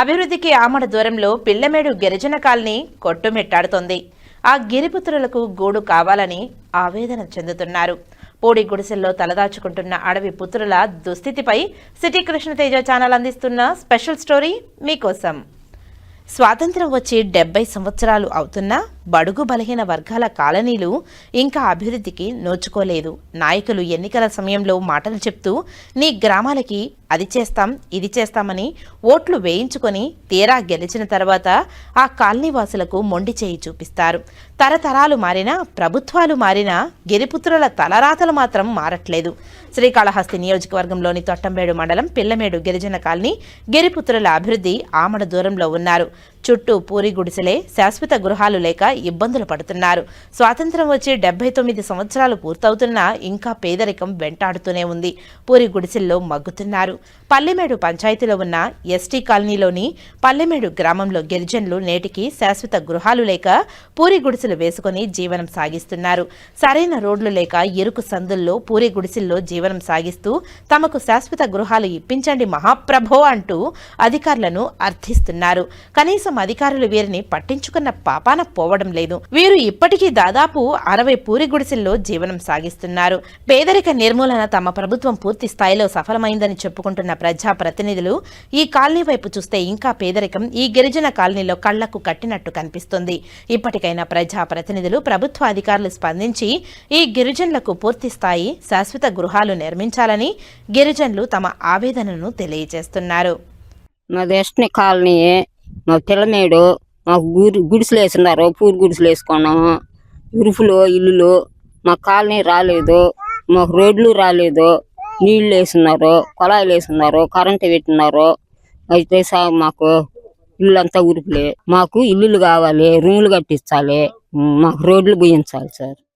అభివృద్ధికి ఆమడ దూరంలో పిల్లమేడు గిరిజన కాలనీ కొట్టుమిట్టాడుతోంది. ఆ గిరిపుత్రులకు గూడు కావాలని ఆవేదన చెందుతున్నారు. పూడి గుడిసెల్లో తలదాచుకుంటున్న అడవి పుత్రుల దుస్థితిపై సిటీ కృష్ణతేజ ఛానల్ అందిస్తున్న స్పెషల్ స్టోరీ మీకోసం. స్వాతంత్రం వచ్చి డెబ్బై సంవత్సరాలు అవుతున్నా బడుగు బలహీన వర్గాల కాలనీలు ఇంకా అభివృద్ధికి నోచుకోలేదు. నాయకులు ఎన్నికల సమయంలో మాటలు చెప్తూ నీ గ్రామాలకి అది చేస్తాం ఇది చేస్తామని ఓట్లు వేయించుకొని తీరా గెలిచిన తర్వాత ఆ కాలనీ వాసులకు మొండి చేయి చూపిస్తారు. తరతరాలు మారినా ప్రభుత్వాలు మారినా గిరిపుత్రుల తలరాతలు మాత్రం మారట్లేదు. శ్రీకాళహస్తి నియోజకవర్గంలోని తొట్టంబేడు మండలం పిల్లమేడు గిరిజన కాలనీ గిరిపుత్రుల అభివృద్ధి ఆమడ దూరంలో ఉన్నారు. చుట్టూ పూరి గుడిసెలే శాశ్వత గృహాలు లేక ఇబ్బందులు పడుతున్నారు. స్వాతంత్రం వచ్చి డెబ్బై తొమ్మిది సంవత్సరాలు పూర్తవుతున్నా ఇంకా పేదరికం వెంటాడుతూనే ఉంది. పూరి గుడిసెల్లో మగ్గుతున్నారు. పల్లెమేడు పంచాయతీలో ఉన్న ఎస్టీ కాలనీలోని పల్లెమేడు గ్రామంలో గిరిజనులు నేటికి శాశ్వత గృహాలు లేక పూరి గుడిసెలు వేసుకొని జీవనం సాగిస్తున్నారు. సరైన రోడ్లు లేక ఇరుకు సందుల్లో పూరి గుడిసెల్లో జీవనం సాగిస్తూ తమకు శాశ్వత గృహాలు ఇప్పించండి మహాప్రభో అంటూ అధికారులను అర్థిస్తున్నారు. కనీసం అధికారులు వీరిని పట్టించుకున్న పాపాన పోవడం లేదు. వీరు ఇప్పటికీ దాదాపు అరవై పూరి గుడిసెల్లో జీవనం సాగిస్తున్నారు. పేదరిక నిర్మూలన తమ ప్రభుత్వం పూర్తి స్థాయిలో సఫలమైందని చెప్పుకుంటున్న ప్రజా ప్రతినిధులు ఈ కాలనీ వైపు చూస్తే ఇంకా పేదరికం ఈ గిరిజన కాలనీలో కళ్ళకు కట్టినట్టు కనిపిస్తుంది. ఇప్పటికైనా ప్రజా ప్రతినిధులు ప్రభుత్వ అధికారులు స్పందించి ఈ గిరిజనులకు పూర్తి స్థాయి శాశ్వత గృహాలు నిర్మించాలని గిరిజనులు తమ ఆవేదనను తెలియజేస్తున్నారు. కాలనీ మా పిల్లమేడు మాకు గుడి గుడిసెలు వేసినారు పూరి గుడిసెలు వేసుకున్నాము. ఉరుపులు ఇల్లులు. మా కాలనీ రాలేదు. మాకు రోడ్లు రాలేదు. నీళ్ళు వేసున్నారు కుళాయిలు వేసున్నారు కరెంటు పెట్టినారు. అయితే సార్ మాకు ఇల్లు అంతా ఉరుపులే. మాకు ఇల్లులు కావాలి. రూములు కట్టించాలి. మాకు రోడ్లు పోయించాలి సార్.